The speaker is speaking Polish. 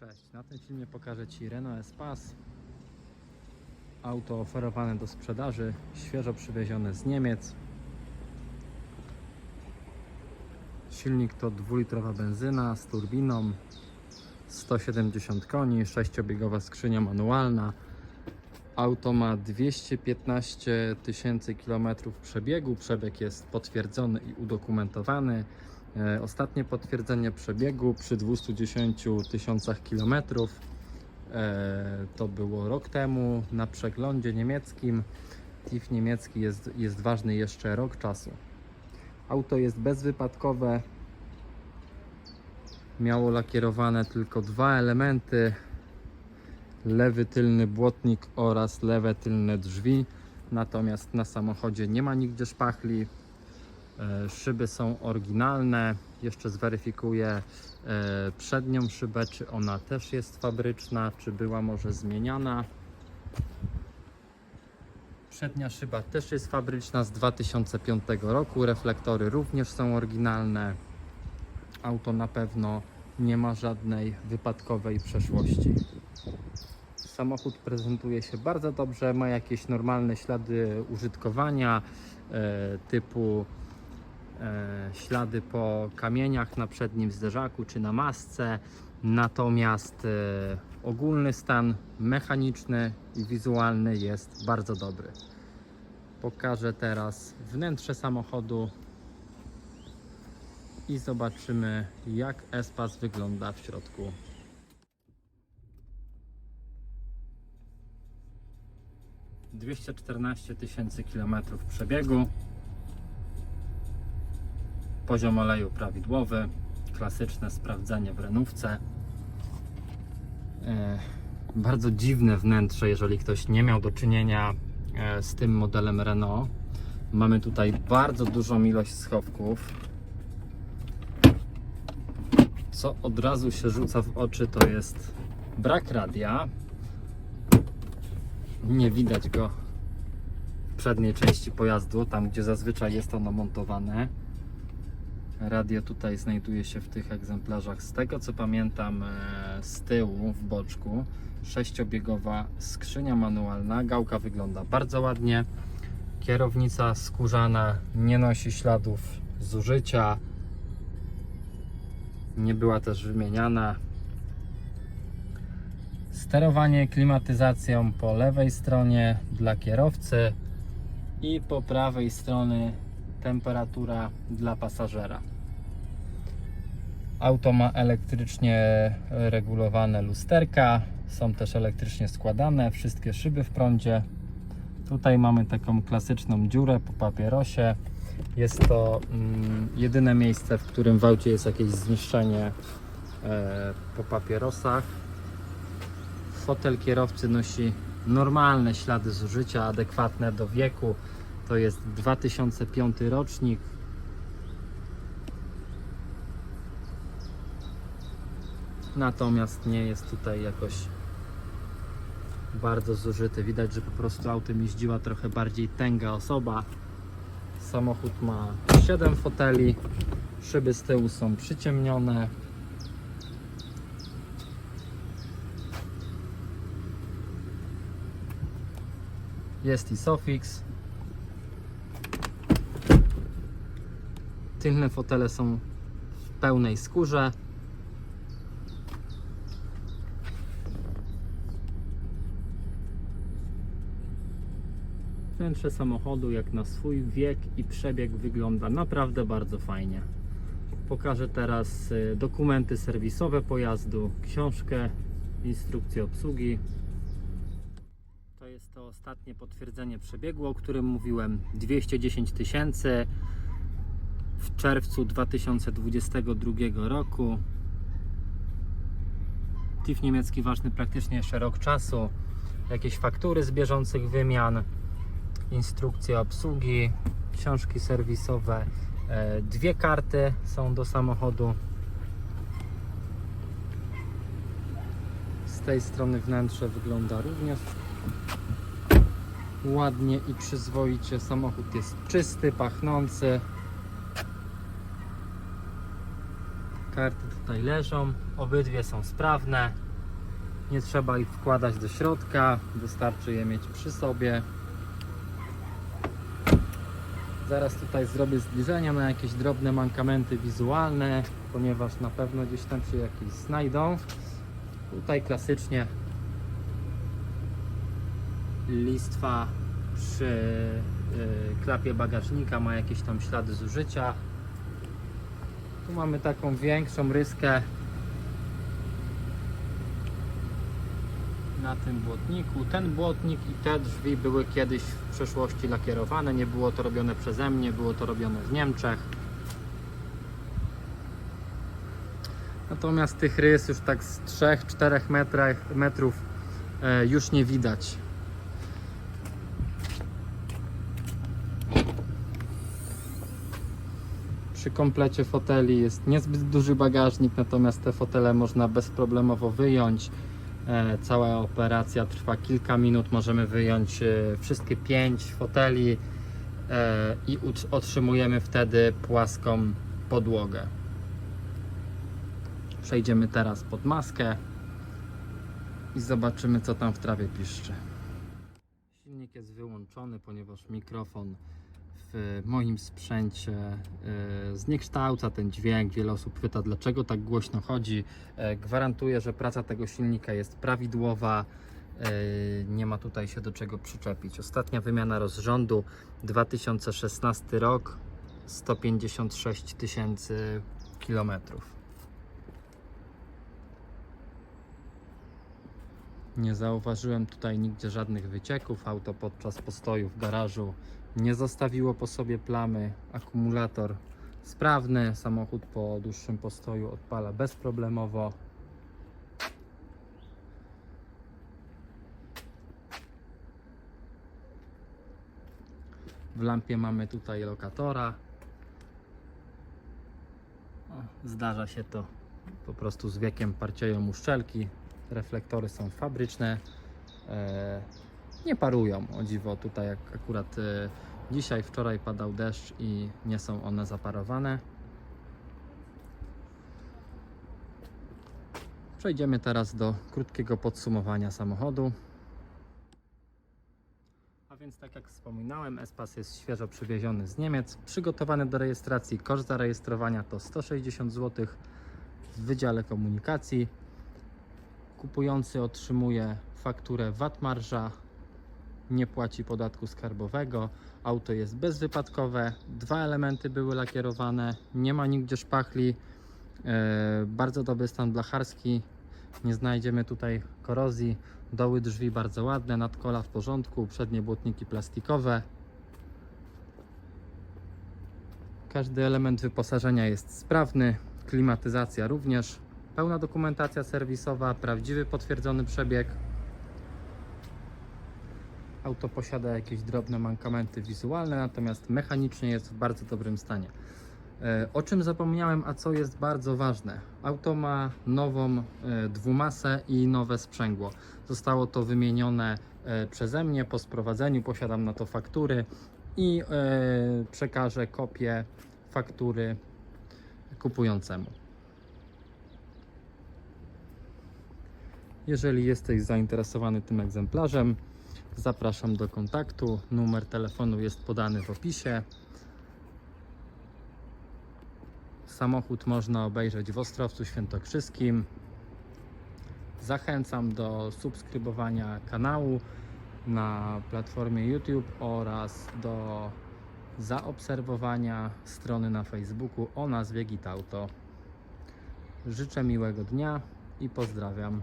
Cześć, na tym filmie pokażę Ci Renault Espace. Auto oferowane do sprzedaży, świeżo przywiezione z Niemiec. Silnik to dwulitrowa benzyna z turbiną, 170 koni, sześciobiegowa skrzynia manualna. Auto ma 215 tysięcy kilometrów przebiegu. Przebieg jest potwierdzony i udokumentowany. E, Ostatnie potwierdzenie przebiegu przy 210 tysiącach kilometrów e, to było rok temu na przeglądzie niemieckim. TIF niemiecki jest, jest ważny jeszcze rok czasu. Auto jest bezwypadkowe. Miało lakierowane tylko dwa elementy: lewy tylny błotnik oraz lewe tylne drzwi. Natomiast na samochodzie nie ma nigdzie szpachli. E, Szyby są oryginalne. Jeszcze zweryfikuję e, przednią szybę, czy ona też jest fabryczna, czy była może zmieniana. Przednia szyba też jest fabryczna z 2005 roku. Reflektory również są oryginalne. Auto na pewno nie ma żadnej wypadkowej przeszłości. Samochód prezentuje się bardzo dobrze, ma jakieś normalne ślady użytkowania e, typu ślady po kamieniach na przednim zderzaku czy na masce. Natomiast e, ogólny stan mechaniczny i wizualny jest bardzo dobry. Pokażę teraz wnętrze samochodu i zobaczymy jak Espas wygląda w środku. Dwieście czternaście tysięcy kilometrów przebiegu. Poziom oleju prawidłowy, klasyczne sprawdzenie w renówce. E, bardzo dziwne wnętrze, jeżeli ktoś nie miał do czynienia e, z tym modelem Renault. Mamy tutaj bardzo dużą ilość schowków. Co od razu się rzuca w oczy, to jest brak radia. Nie widać go w przedniej części pojazdu, tam gdzie zazwyczaj jest ono montowane. Radio tutaj znajduje się w tych egzemplarzach. Z tego co pamiętam, e, z tyłu w boczku sześciobiegowa skrzynia manualna. Gałka wygląda bardzo ładnie. Kierownica skórzana nie nosi śladów zużycia. Nie była też wymieniana. Sterowanie klimatyzacją po lewej stronie dla kierowcy i po prawej strony temperatura dla pasażera. Auto ma elektrycznie regulowane lusterka, są też elektrycznie składane, wszystkie szyby w prądzie. Tutaj mamy taką klasyczną dziurę po papierosie. Jest to mm, jedyne miejsce, w którym w aucie jest jakieś zniszczenie e, po papierosach. Fotel kierowcy nosi normalne ślady zużycia, adekwatne do wieku. To jest 2005 rocznik. Natomiast nie jest tutaj jakoś bardzo zużyty. Widać, że po prostu autem jeździła trochę bardziej tęga osoba. Samochód ma 7 foteli. Szyby z tyłu są przyciemnione. Jest i Sofix. Tylne fotele są w pełnej skórze. Wnętrze samochodu jak na swój wiek i przebieg wygląda naprawdę bardzo fajnie. Pokażę teraz y, dokumenty serwisowe pojazdu, książkę, instrukcję obsługi. To jest to ostatnie potwierdzenie przebiegu, o którym mówiłem. 210 tysięcy w czerwcu 2022 roku. TIF niemiecki ważny praktycznie jeszcze rok czasu. Jakieś faktury z bieżących wymian, instrukcje obsługi, książki serwisowe. E, Dwie karty są do samochodu. Z tej strony wnętrze wygląda również ładnie i przyzwoicie. Samochód jest czysty, pachnący. Karty tutaj leżą, obydwie są sprawne. Nie trzeba ich wkładać do środka, wystarczy je mieć przy sobie. Zaraz tutaj zrobię zbliżenia na jakieś drobne mankamenty wizualne, ponieważ na pewno gdzieś tam się jakieś znajdą. Tutaj klasycznie listwa przy y, klapie bagażnika ma jakieś tam ślady zużycia. Tu mamy taką większą ryskę na tym błotniku. Ten błotnik i te drzwi były kiedyś w przeszłości lakierowane. Nie było to robione przeze mnie, było to robione w Niemczech. Natomiast tych rys już tak z 3-4 metrach, metrów e, już nie widać. Przy komplecie foteli jest niezbyt duży bagażnik, natomiast te fotele można bezproblemowo wyjąć. E, Cała operacja trwa kilka minut. Możemy wyjąć e, wszystkie pięć foteli e, i otrzymujemy wtedy płaską podłogę. Przejdziemy teraz pod maskę i zobaczymy, co tam w trawie piszczy. Silnik jest wyłączony, ponieważ mikrofon w moim sprzęcie e, zniekształca ten dźwięk. Wiele osób pyta, dlaczego tak głośno chodzi. E, Gwarantuję, że praca tego silnika jest prawidłowa. E, Nie ma tutaj się do czego przyczepić. Ostatnia wymiana rozrządu 2016 rok 156 tysięcy kilometrów. Nie zauważyłem tutaj nigdzie żadnych wycieków. Auto podczas postoju w garażu nie zostawiło po sobie plamy. Akumulator sprawny. Samochód po dłuższym postoju odpala bezproblemowo. W lampie mamy tutaj lokatora. O, zdarza się to po prostu z wiekiem parcieją uszczelki. Reflektory są fabryczne. E, nie parują o dziwo. Tutaj jak akurat e, dzisiaj, wczoraj padał deszcz i nie są one zaparowane. Przejdziemy teraz do krótkiego podsumowania samochodu. A więc tak jak wspominałem, Espas jest świeżo przywieziony z Niemiec, przygotowany do rejestracji. Koszt zarejestrowania to 160 zł w Wydziale Komunikacji. Kupujący otrzymuje fakturę VAT marża, nie płaci podatku skarbowego. Auto jest bezwypadkowe, dwa elementy były lakierowane, nie ma nigdzie szpachli. E, bardzo dobry stan blacharski, nie znajdziemy tutaj korozji. Doły drzwi bardzo ładne, nadkola w porządku, przednie błotniki plastikowe. Każdy element wyposażenia jest sprawny, klimatyzacja również. Pełna dokumentacja serwisowa, prawdziwy potwierdzony przebieg. Auto posiada jakieś drobne mankamenty wizualne, natomiast mechanicznie jest w bardzo dobrym stanie. E, O czym zapomniałem, a co jest bardzo ważne? Auto ma nową e, dwumasę i nowe sprzęgło. Zostało to wymienione e, przeze mnie po sprowadzeniu, posiadam na to faktury i przekażę kopię faktury kupującemu. Jeżeli jesteś zainteresowany tym egzemplarzem, zapraszam do kontaktu. Numer telefonu jest podany w opisie. Samochód można obejrzeć w Ostrowcu Świętokrzyskim. Zachęcam do subskrybowania kanału na platformie YouTube oraz do zaobserwowania strony na Facebooku o nazwie Gitauto. Życzę miłego dnia i pozdrawiam.